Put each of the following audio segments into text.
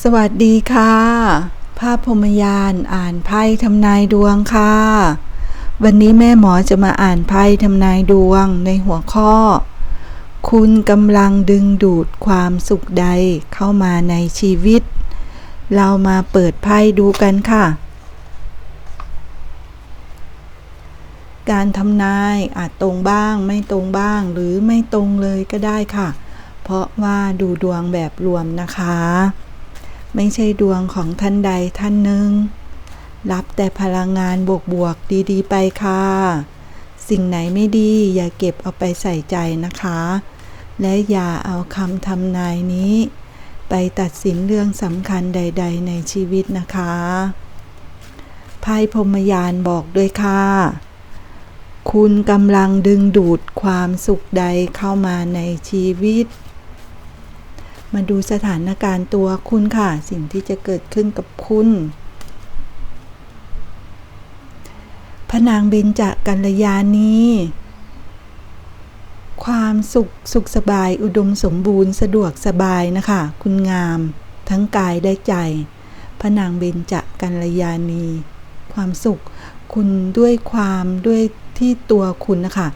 สวัสดีค่ะ ภาพพรมยานอ่านไพ่ทำนายดวงค่ะ วันนี้แม่หมอจะมาอ่านไพ่ทำนายดวงในหัวข้อ คุณกำลังดึงดูดความสุขใดเข้ามาในชีวิต เรามาเปิดไพ่ดูกันค่ะ การทำนายอาจตรงบ้างไม่ตรงบ้างหรือไม่ตรงเลยก็ได้ค่ะ เพราะว่าดูดวงแบบรวมนะคะ ไม่ใช่ดวงของท่านใดท่านหนึ่ง รับแต่พลังงานบวกๆดีๆ ไปค่ะ สิ่งไหนไม่ดีอย่าเก็บเอาไปใส่ใจนะคะ และอย่าเอาคำทำนายนี้ ไปตัดสินเรื่องสำคัญใด ๆ ในชีวิตนะคะไพ่พรมยานบอกด้วยค่ะ คุณกำลังดึงดูดความสุขใดเข้ามาในชีวิต มาดูสถานการณ์ตัวคุณค่ะ สิ่งที่จะเกิดขึ้นกับคุณพนางเบญจกัลยาณีความสุขสุขสบายอุดมสมบูรณ์สะดวกสบายนะคะ คุณงาม ทั้งกายและใจพนางเบญจกัลยาณีความสุขคุณด้วยความด้วยที่ตัวคุณนะคะ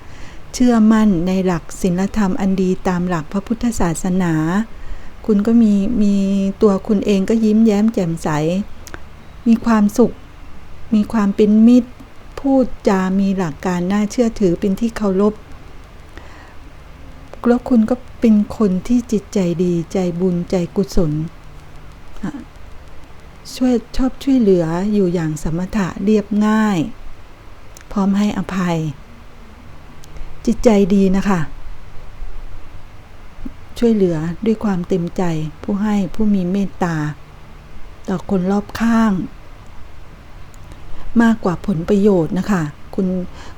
เชื่อมั่นในหลักศีลธรรมอันดีตามหลักพระพุทธศาสนา คุณก็มีมีตัวคุณเองก็ยิ้มแย้มแจ่มใส มีความสุข มีความเป็นมิตร พูดจามีหลักการน่าเชื่อถือเป็นที่เคารพแล้วคุณก็เป็นคนที่จิตใจดีใจบุญใจกุศลช่วยชอบช่วยเหลืออยู่อย่างสมถะเรียบง่าย พร้อมให้อภัย จิตใจดีนะคะ ช่วยเหลือด้วยความเต็มใจ ผู้ให้ผู้มีเมตตา ต่อคนรอบข้าง มากกว่าผลประโยชน์นะคะ คุณ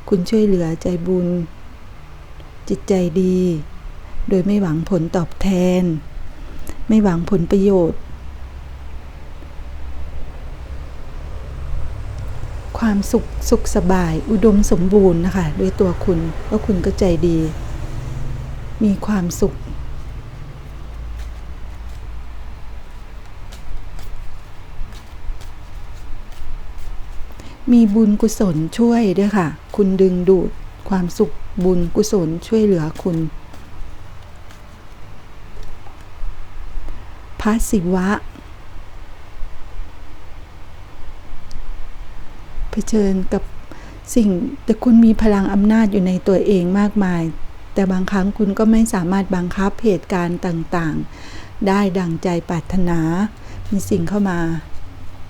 คุณช่วยเหลือใจบุญ จิตใจดี โดยไม่หวังผลตอบแทน ไม่หวังผลประโยชน์ ความสุขสุขสบายอุดมสมบูรณ์นะคะ ด้วยตัวคุณแล้วคุณก็ใจดี มีความสุข มีบุญกุศลช่วยด้วยค่ะ คุณดึงดูดความสุขบุญกุศลช่วยเหลือคุณพระศิวะเผชิญกับสิ่งแต่คุณมีพลังอำนาจอยู่ในตัวเองมากมาย แต่บางครั้งคุณก็ไม่สามารถบังคับเหตุการณ์ต่างๆ ได้ดังใจปรารถนา มีสิ่งเข้ามา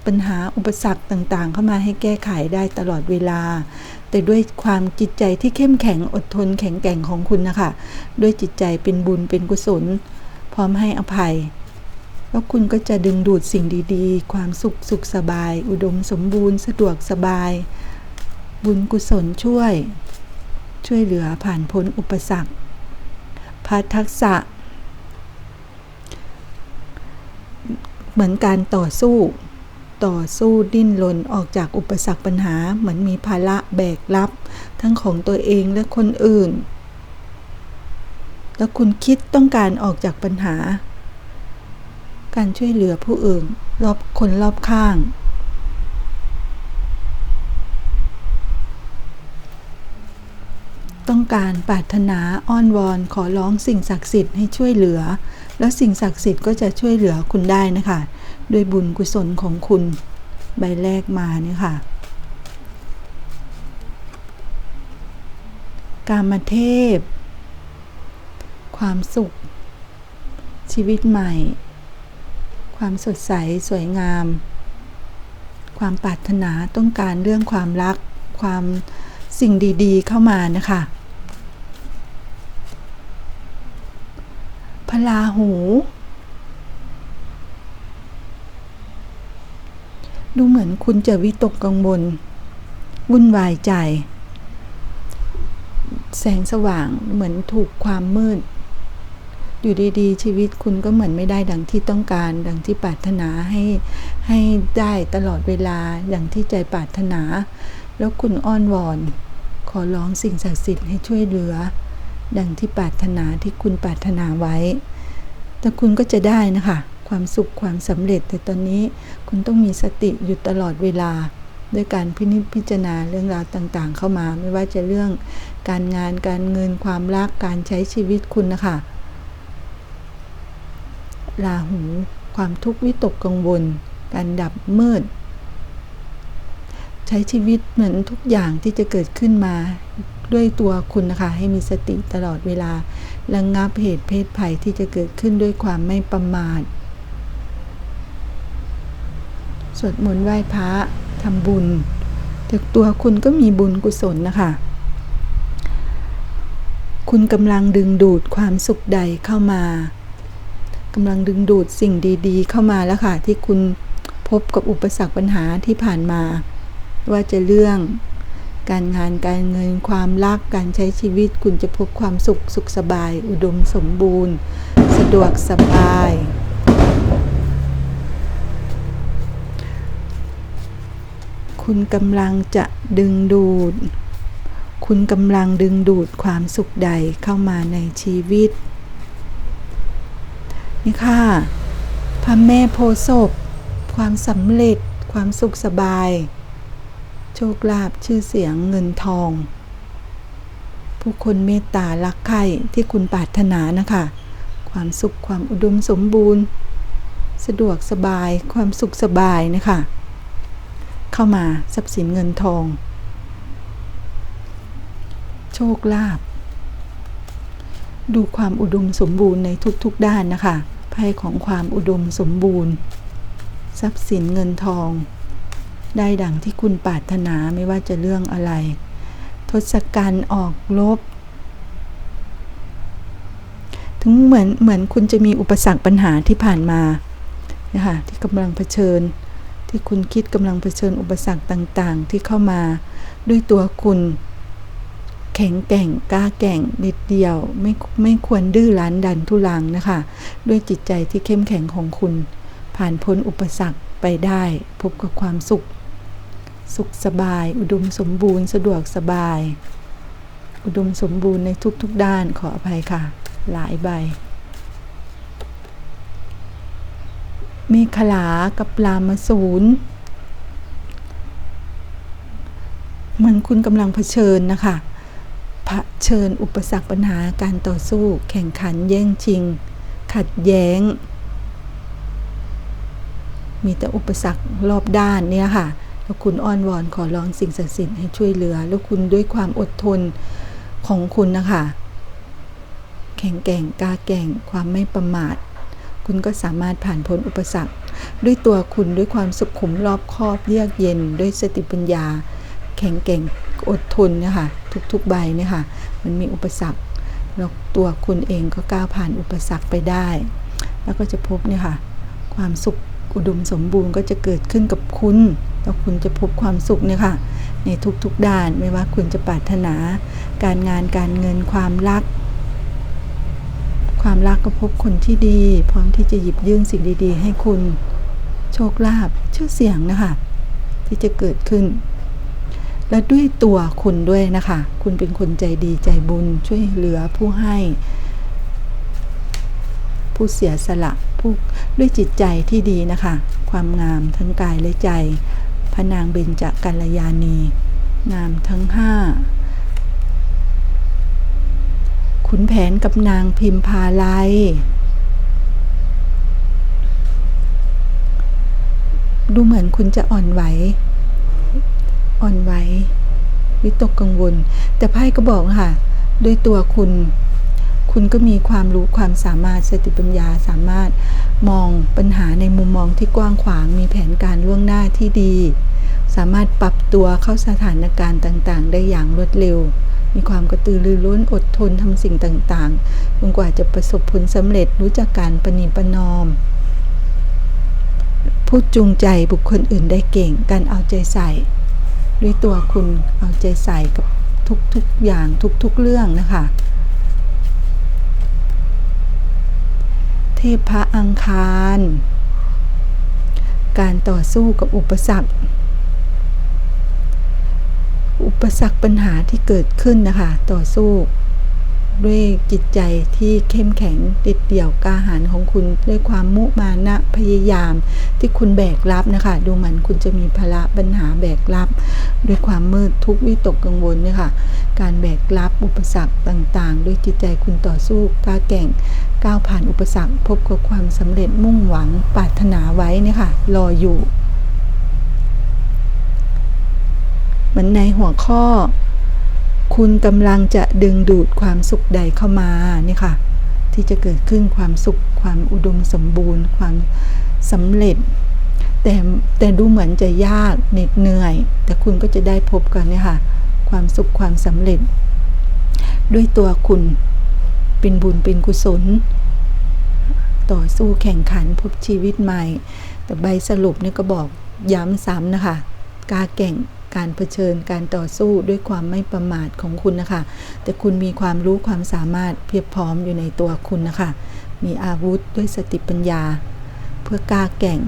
ปัญหาอุปสรรคต่างๆ เข้ามาให้แก้ไขได้ตลอดเวลา แต่ด้วยความจิตใจที่เข้มแข็งอดทนแข็งแกร่งของคุณนะคะ ด้วยจิตใจเป็นบุญเป็นกุศล พร้อมให้อภัย แล้วคุณก็จะดึงดูดสิ่งดีๆ ความสุขสุขสบาย อุดมสมบูรณ์สะดวกสบาย บุญกุศลช่วย ช่วยเหลือผ่านพ้นอุปสรรคพัทักษะ เหมือนการต่อสู้ ต่อสู้ดิ้นรนออกจากอุปสรรคปัญหาเหมือนมีภาระแบกรับ ทั้งของตัวเองและคนอื่น แล้วคุณคิดต้องการออกจากปัญหา การช่วยเหลือผู้อื่น รอบคนรอบข้าง ต้องการปรารถนาอ้อนวอนขอร้องสิ่งศักดิ์สิทธิ์ให้ช่วยเหลือ แล้วสิ่งศักดิ์สิทธิ์ก็จะช่วยเหลือคุณได้นะคะ ด้วยบุญกุศลของคุณ ใบแรกมาเนี่ยค่ะ การมาเทพ ความสุข ชีวิตใหม่ ความสดใสสวยงาม ความปรารถนาต้องการเรื่องความรัก ความสิ่งดีๆเข้ามานะคะพลาหู ดูเหมือนคุณจะวิตกกังวลวุ่นวายใจ แสงสว่างเหมือนถูกความมืด อยู่ดีๆ ชีวิตคุณก็เหมือนไม่ได้ดังที่ต้องการ ดังที่ปรารถนาให้ให้ได้ตลอดเวลาอย่างที่ใจปรารถนา แล้วคุณอ้อนวอน ขอร้องสิ่งศักดิ์สิทธิ์ให้ช่วยเหลือ ดังที่ปรารถนาที่คุณปรารถนาไว้ แต่คุณก็จะได้นะคะ ความสุขความสำเร็จ แต่ตอนนี้คุณต้องมีสติอยู่ตลอดเวลา ด้วยการพินิจพิจารณาเรื่องราวต่างๆ เข้ามา ไม่ว่าจะเรื่องการงานการเงินความรักการใช้ชีวิตคุณนะคะราหูความทุกข์วิตกกังวล การดับมืด ใช้ชีวิตเหมือนทุกอย่างที่จะเกิดขึ้นมาด้วยตัวคุณนะคะ ให้มีสติตลอดเวลาระงงับเหตุเพศภัยที่จะเกิดขึ้นด้วยความไม่ประมาท สวดมนต์ไหว้พระทำบุญแต่ตัวคุณก็มีบุญกุศลนะคะ คุณกำลังดึงดูดความสุขใดเข้ามากำลังดึงดูดสิ่งดี ๆ เข้ามาแล้วค่ะ ที่คุณพบกับอุปสรรคปัญหาที่ผ่านมา ว่าจะเรื่องการงานการเงินความรักการใช้ชีวิตคุณจะพบความสุขสุขสบาย อุดมสมบูรณ์ สะดวกสบาย คุณกำลังจะดึงดูด คุณกำลังดึงดูดความสุขใดเข้ามาในชีวิต นี่ค่ะพระแม่โพศพความสำเร็จ ความสุขสบาย โชคลาภชื่อเสียงเงินทอง ผู้คนเมตตารักใคร่ที่คุณปรารถนานะคะ ความสุขความอุดมสมบูรณ์ สะดวกสบายความสุขสบายนะคะ เข้ามาทรัพย์สินเงินทอง โชคลาภดูความอุดมสมบูรณ์ในทุกๆด้านนะคะไพ่ของความอุดมสมบูรณ์ ทรัพย์สินเงินทอง ได้ดังที่คุณปรารถนาไม่ว่าจะเรื่องอะไร ทศกัณฐ์ออกลบ ถึงเหมือนเหมือนคุณจะมีอุปสรรคปัญหาที่ผ่านมานะคะที่กำลังเผชิญ ที่คุณคิดกำลังเผชิญอุปสรรคต่างๆ ที่เข้ามา ด้วยตัวคุณ แข็งแกร่งกล้าแกร่งเด็ดเดียว ไม่ไม่ควรดื้อรั้นดันทุลังนะคะ ด้วยจิตใจที่เข้มแข็งของคุณ ผ่านพ้นอุปสรรคไปได้ พบกับความสุข สุขสบาย อุดมสมบูรณ์สะดวกสบาย อุดมสมบูรณ์ในทุกๆด้านขออภัยค่ะ หลายใบ มีขลากับปลามาสูนเหมือนคุณกำลังเผชิญนะคะเผชิญอุปสรรคปัญหาการต่อสู้ แข่งขันแย่งชิง ขัดแย้ง มีแต่อุปสรรครอบด้านเนี่ยค่ะแล้วคุณอ้อนวอนขอร้องสิ่งศักดิ์สิทธิ์ให้ช่วยเหลือ แล้วคุณด้วยความอดทนของคุณนะคะ แข็งแกร่งกล้าแกร่งความไม่ประมาท คุณก็สามารถผ่านพ้นอุปสรรค ด้วยตัวคุณด้วยความสุขุมรอบคอบเยือกเย็น ด้วยสติปัญญา แข็งแกร่งอดทนเนี่ยค่ะทุกๆใบเนี่ยค่ะมันมีอุปสรรคแล้วตัวคุณเองก็ก้าวผ่านอุปสรรคไปได้ แล้วก็จะพบเนี่ยค่ะ ความสุขอุดมสมบูรณ์ก็จะเกิดขึ้นกับคุณแล้วคุณจะพบความสุขเนี่ยค่ะ ในทุกๆด้านไม่ว่าคุณจะปรารถนา การงานการเงินความรัก ความรักก็พบคนที่ดี พร้อมที่จะหยิบยื่นสิ่งดี ๆ ให้คุณ โชคลาภชื่อเสียงนะคะ ที่จะเกิดขึ้น และด้วยตัวคุณด้วยนะคะ คุณเป็นคนใจดีใจบุญช่วยเหลือผู้ให้ ผู้เสียสละผู้ด้วยจิตใจที่ดีนะคะ ความงามทั้งกายและใจพระนางเบญจกัลยาณี งามทั้งห้า ขุนแผนกับนางพิมพาไลยดูเหมือนคุณจะอ่อนไหว อ่อนไหว วิตกกังวล แต่ไพ่ก็บอกค่ะ ด้วยตัวคุณ คุณก็มีความรู้ความสามารถสติปัญญาสามารถมองปัญหาในมุมมองที่กว้างขวาง มีแผนการล่วงหน้าที่ดี สามารถปรับตัวเข้าสถานการณ์ต่างๆ ได้อย่างรวดเร็ว มีความกระตือรือร้นอดทนทำสิ่งต่างๆจนกว่าจะประสบผลสำเร็จรู้จักการประนีประนอมพูดจูงใจบุคคลอื่นได้เก่ง การเอาใจใส่ ด้วยตัวคุณเอาใจใส่กับทุกๆอย่างทุกๆเรื่องนะคะ เทพพระอังคาร การต่อสู้กับอุปสรรค อุปสรรคปัญหาที่เกิดขึ้นนะคะ ต่อสู้ ด้วยจิตใจที่เข้มแข็งเด็ดเดี่ยวกล้าหาญของคุณด้วยความมุมานะพยายาม ที่คุณแบกรับนะคะ ดูเหมือนคุณจะมีภาระปัญหาแบกรับ ด้วยความมืดทุกข์วิตกกังวลเนี่ยค่ะการแบกรับอุปสรรคต่างๆ ด้วยจิตใจคุณต่อสู้กล้าแก่งก้าวผ่านอุปสรรค พบกับความสำเร็จมุ่งหวังปรารถนาไว้เนี่ยค่ะรออยู่ เหมือนในหัวข้อ คุณกำลังจะดึงดูดความสุขใดเข้ามานี่ค่ะ ที่จะเกิดขึ้นความสุข ความอุดมสมบูรณ์ ความสำเร็จ แต่แต่ดูเหมือนจะยากเหน็ดเหนื่อย แต่คุณก็จะได้พบกันเนี่ยค่ะ ความสุขความสำเร็จ ด้วยตัวคุณเป็นบุญเป็นกุศล ต่อสู้แข่งขันพบชีวิตใหม่ แต่ใบสรุปนี่ก็บอกย้ำซ้ำนะคะ กาแก่ง การเผชิญการต่อสู้ด้วยความไม่ประมาทของคุณนะคะ แต่คุณมีความรู้ความสามารถเพียบพร้อมอยู่ในตัวคุณนะคะ มีอาวุธด้วยสติปัญญา เพื่อกล้าแก่ง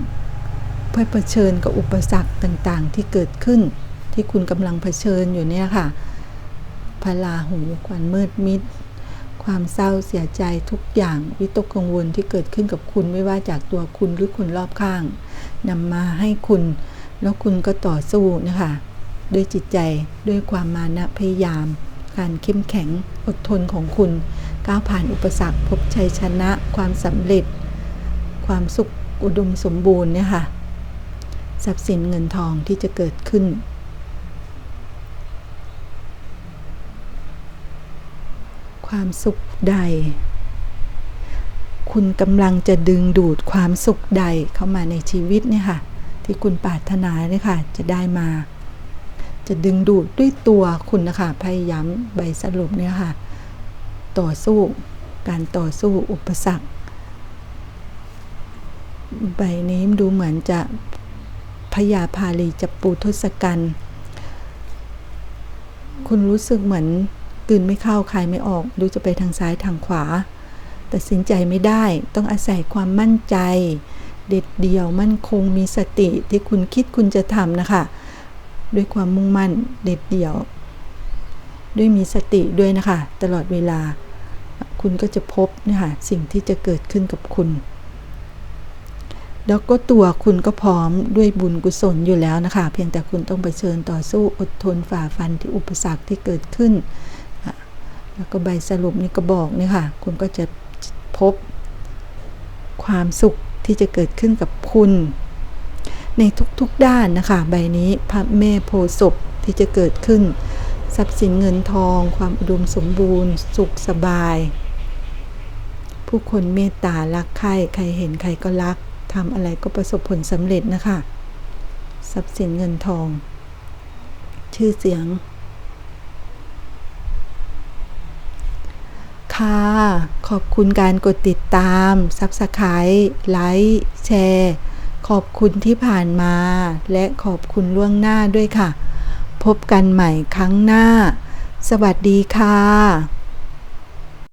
เพื่อเผชิญกับอุปสรรคต่างๆ ที่เกิดขึ้น ที่คุณกำลังเผชิญอยู่เนี่ยค่ะพลาหูควันมืดมิด ความเศร้าเสียใจทุกอย่างวิตกกังวลที่เกิดขึ้นกับคุณไม่ว่าจากตัวคุณหรือคนรอบข้างนำมาให้คุณ แล้วคุณก็ต่อสู้นะคะ ด้วยจิตใจด้วยความมานะพยายาม การเข้มแข็งอดทนของคุณ ก้าวผ่านอุปสรรคพบชัยชนะ ความสำเร็จ ความสุขอุดมสมบูรณ์เนี่ยค่ะทรัพย์สินเงินทองที่จะเกิดขึ้น ความสุขใด คุณกำลังจะดึงดูดความสุขใดเข้ามาในชีวิตเนี่ยค่ะ ที่คุณปรารถนาเนี่ยค่ะ จะได้มา จะดึงดูดด้วยตัวคุณนะคะ พยายามใบสรุปเนี่ยค่ะ ต่อสู้ การต่อสู้อุปสรรค ใบนี้ดูเหมือนจะพยาพาลีจะปูทศกัณฐ์คุณรู้สึกเหมือนกลืนไม่เข้าคายไม่ออกรู้จะไปทางซ้ายทางขวาตัดสินใจไม่ได้ต้องอาศัยความมั่นใจ เด็ดเดี่ยวมั่นคงมีสติที่คุณคิดคุณจะทำนะคะ ด้วยความมุ่งมั่นเด็ดเดี่ยว ด้วยมีสติด้วยนะคะ ตลอดเวลา คุณก็จะพบนะคะสิ่งที่จะเกิดขึ้นกับคุณ แล้วก็ตัวคุณก็พร้อมด้วยบุญกุศลอยู่แล้วนะคะ เพียงแต่คุณต้องไปเชิญต่อสู้อดทนฝ่าฟันที่อุปสรรคที่เกิดขึ้น แล้วก็ใบสรุปนี่ก็บอกนี่ค่ะ คุณก็จะพบความสุขที่จะเกิดขึ้นกับคุณ ในทุกๆด้านนะคะ ใบนี้พระแม่โพศพที่จะเกิดขึ้น ทรัพย์สินเงินทอง ความอุดมสมบูรณ์ สุขสบาย ผู้คนเมตตารักใครใครเห็นใครก็รักทำอะไรก็ประสบผลสำเร็จนะคะ ทรัพย์สินเงินทอง ชื่อเสียง ค่ะ ขอบคุณการกดติดตาม Subscribe ไลค์ แชร์ ขอบคุณที่ผ่านมา และขอบคุณล่วงหน้าด้วยค่ะ พบกันใหม่ครั้งหน้า สวัสดีค่ะ